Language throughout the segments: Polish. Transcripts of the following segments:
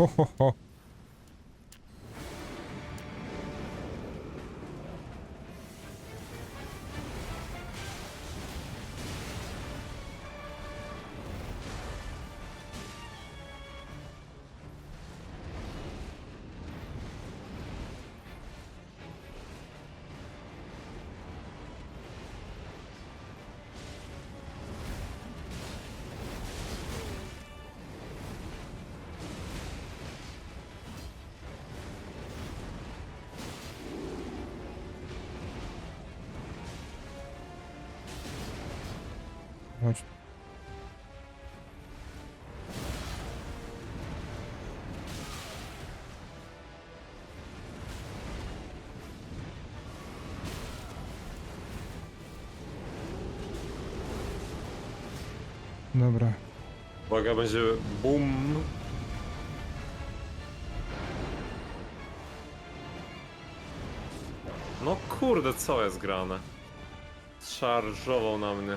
ほほほ Chodź. Dobra. Uwaga, będzie boom. No kurde, co jest grane? Szarżował na mnie.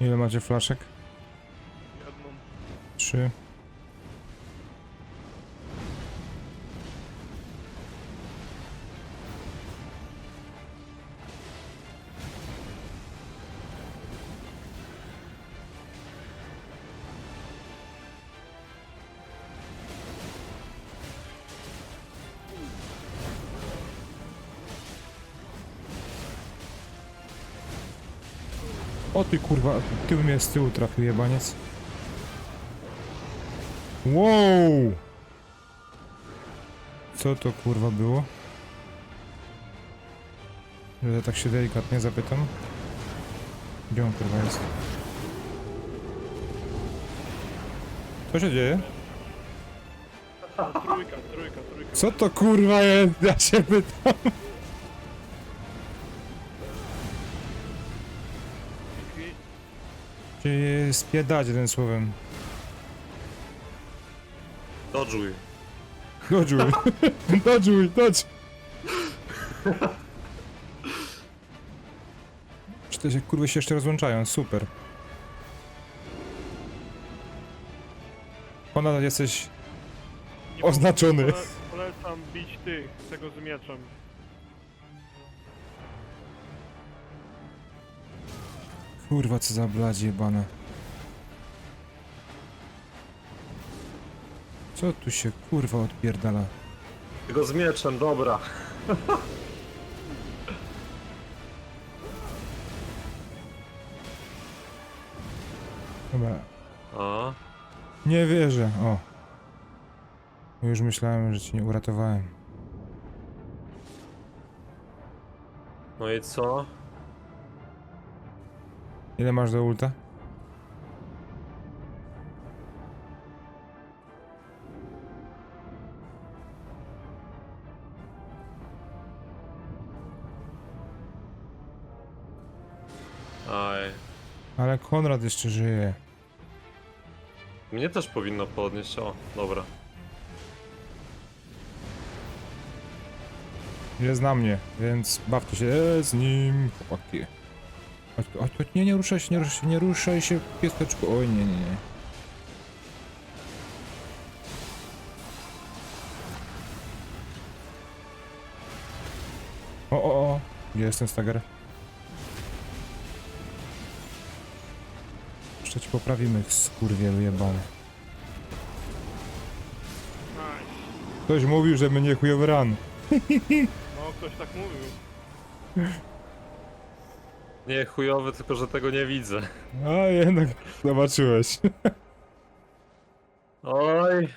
Ile macie flaszek? Jedną. Trzy. O ty kurwa, tył mnie z tyłu trafił jebaniec. Wow! Co to kurwa było? Że tak się delikatnie zapytam. Gdzie on kurwa jest? Co się dzieje? Trójka, trójka, trójka. Co to kurwa jest? Ja się pytam. Czy spiedać tym słowem? Dodżuj. Dodżuj. Dodżuj, dodż. Czy to się kurwa się jeszcze rozłączają? Super. Ponadto jesteś Nie Oznaczony. Pole, polecam bić tych, tego z mieczem. Kurwa, co za bladzi jebane. Co tu się kurwa odpierdala? Tylko z mieczem, dobra. Dobra. A, Nie wierzę, o. Już myślałem, że cię nie uratowałem. no i co? Ile masz do ulta? Aj. Ale Konrad jeszcze żyje. Mnie też powinno podnieść, o, dobra. Jest na mnie, więc bawcie się z nim, chłopaki. Chodź, chodź, chodź, nie, nie ruszaj się, nie ruszaj się, nie ruszaj się, pieseczku. Oj, nie, nie, nie. O, o, o, gdzie jest ten stager? Jeszcze ci poprawimy, skurwielu jebany. Nice. Ktoś mówił, że będzie chujowy ran. No, ktoś tak mówił. Nie chujowy, tylko że tego nie widzę. A jednak zobaczyłeś. Oj.